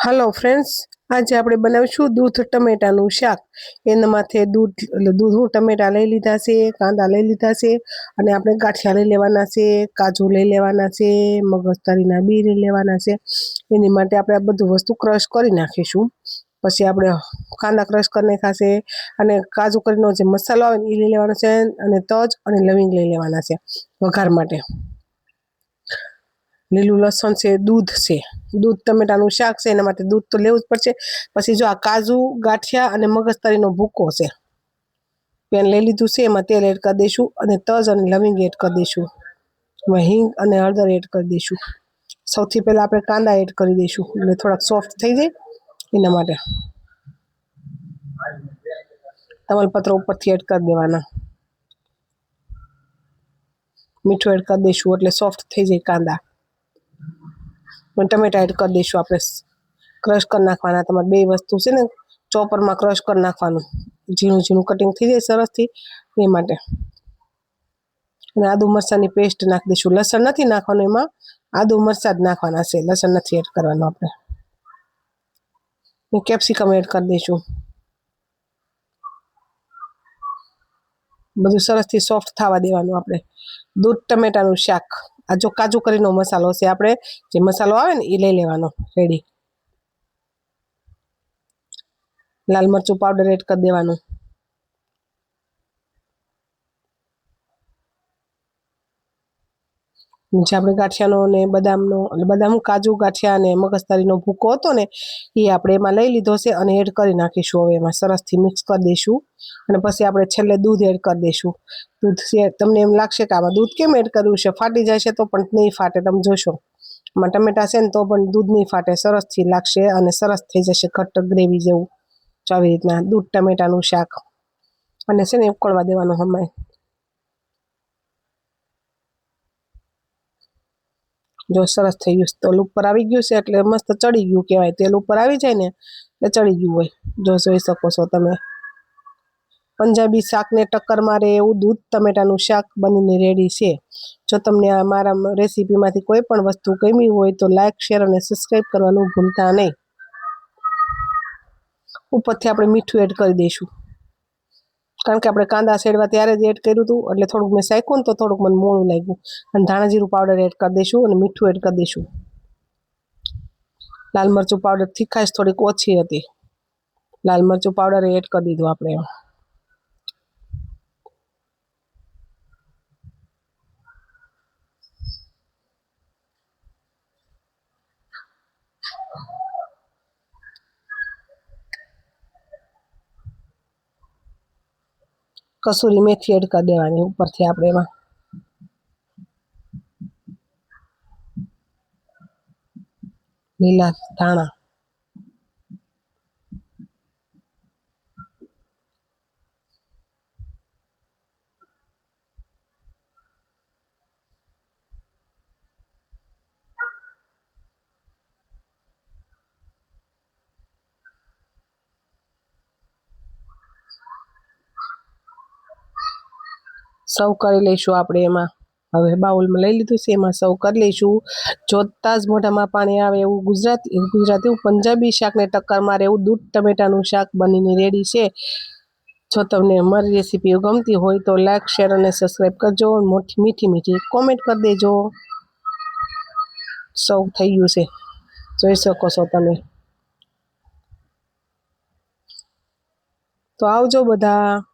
હાલો friends આજે આપણે બનાવીશું દૂધ ટમેટાનું શાક. એના માથે દૂધ દૂધ હું ટમેટા લઈ લીધા છે, કાંદા લઈ લીધા છે, અને આપણે ગાંઠિયા લઈ લેવાના છે, કાજુ લઈ લેવાના છે, મગજતરીના બી લઈ લેવાના છે. એની માટે આપણે આ બધું વસ્તુ ક્રશ કરી નાખીશું. પછી આપણે કાંદા ક્રશ કરી નાખાશે અને કાજુ કરીનો જે મસાલો આવે એ લઈ લેવાનો છે, અને તજ અને લવિંગ લઈ લેવાના છે વઘાર માટે. લીલું લસણ છે, દૂધ છે. દૂધ, ટમેટાનું શાક છે, એના માટે દૂધ તો લેવું જ પડશે. પછી જો આ કાજુ, ગાંઠિયા અને મગજતરીનો ભૂકો છે. પેન લઈ લીધું છે, એમાં તેલ એડ કરી દઈશું અને તજ અને લવિંગ એડ કરી દઈશું. એમાં હિંગ અને હળદર એડ કરી દઈશું. સૌથી પહેલાં આપણે કાંદા એડ કરી દઈશું, એટલે થોડાક સોફ્ટ થઈ જાય એના માટે. તમાલપત્ર ઉપરથી એડ કરી દેવાના. મીઠું એડ કરી દઈશું, એટલે સોફ્ટ થઈ જાય કાંદા. ટમેટા એડ કરી દઈશું આપણે. ક્રશ કરી નાખવાના. તમારે બે વસ્તુ છે ને, ચોપરમાં ક્રશ કરી નાખવાનું. ઝીણું ઝીણું કટિંગ થઈ જાય સરસથી એ માટે. અને આદુ મરચાંની પેસ્ટ નાખી દઈશું. લસણ નથી નાખવાનું એમાં. આદુ મરચાં જ નાખવાના છે. લસણ નથી એડ કરવાનું આપણે. કેપ્સિકમ એડ કરી દઈશું. બધું સરસથી સોફ્ટ થવા દેવાનું આપણે. દૂધ ટમેટાનું શાક. આ જો કાજુ કરીનો મસાલો છે આપણે જે મસાલો આવે ને એ લઈ લેવાનો રેડી લાલ મરચું પાવડર એડ કરી દેવાનું. જે આપણે ગાંઠિયાનો ને બદામનો, એટલે બદામ, કાજુ, ગાંઠિયા અને મગજતારીનો ભૂકો હતો ને, એ આપણે એમાં લઈ લીધો છે અને એડ કરી નાખીશું હવે એમાં. સરસથી મિક્સ કરી દઈશું અને પછી આપણે છેલ્લે દૂધ એડ કરી દઈશું. દૂધ તમને એમ લાગશે કે આમાં દૂધ કેમ એડ કર્યું છે? ફાટી છે તો પણ નહીં ફાટે, તમે જોશો. આમાં ટમેટા છે ને તો પણ દૂધ નહીં ફાટે, સરસથી લાગશે અને સરસ થઈ જશે, ઘટ્ટ ગ્રેવી જેવું. આવી રીતના દૂધ, ટમેટાનું શાક. અને છે ને ઉકળવા દેવાનું હમાય જો સરસ થઈ ગયું. તેલ ઉપર આવી ગયું છે એટલે મસ્ત ચડી ગયું કહેવાય. તેલ ઉપર આવી જાય ને એટલે ચડી ગયું હોય. જો જોઈ શકો છો તમે. પંજાબી શાકને ટક્કર મારે એવું દૂધ ટમેટાનું શાક બનીને રેડી છે. જો તમને આ મારા રેસીપીમાંથી કોઈ પણ વસ્તુ ગમી હોય તો લાઇક શેર અને સબસ્ક્રાઈબ કરવાનું ભૂલતા નહીં. ઉપરથી આપણે મીઠું એડ કરી દઈશું. કારણ કે આપણે કાંદા શેડવા ત્યારે જ એડ કર્યું હતું, એટલે થોડુંક મેં શેક્યું ને તો થોડુંક મને મોડું લાગ્યું. અને ધાણા જીરું પાવડર એડ કરી દઈશું અને મીઠું એડ કરી દઈશું. લાલ મરચું પાવડર તીખાશ થોડીક ઓછી હતી. લાલ મરચું પાવડર એડ કરી દીધું આપણે. કસૂરી મેથી એડ કરી દેવાની ઉપરથી આપણે એમાં. લીલા ધાણા. સર્વ કરી લઈશું આપણે એમાં. હવે બાઉલમાં લઈ લીધું છે, એમાં સર્વ કરી લઈશું. જોતા જ મોઢામાં પાણી આવે એવું ગુજરાતી ગુજરાતી પંજાબી શાકને ટક્કર મારે એવું દૂધ ટમેટાનું શાક બનીને રેડી છે. જો તમને મારી રેસીપી ગમતી હોય તો લાઈક, શેર અને સબસ્ક્રાઈબ કરજો. મોટી, મીઠી મીઠી કોમેન્ટ કરી દેજો. સૌ થઈ ગયું છે. જોઈ શકો છો તમે. તો આવજો બધા.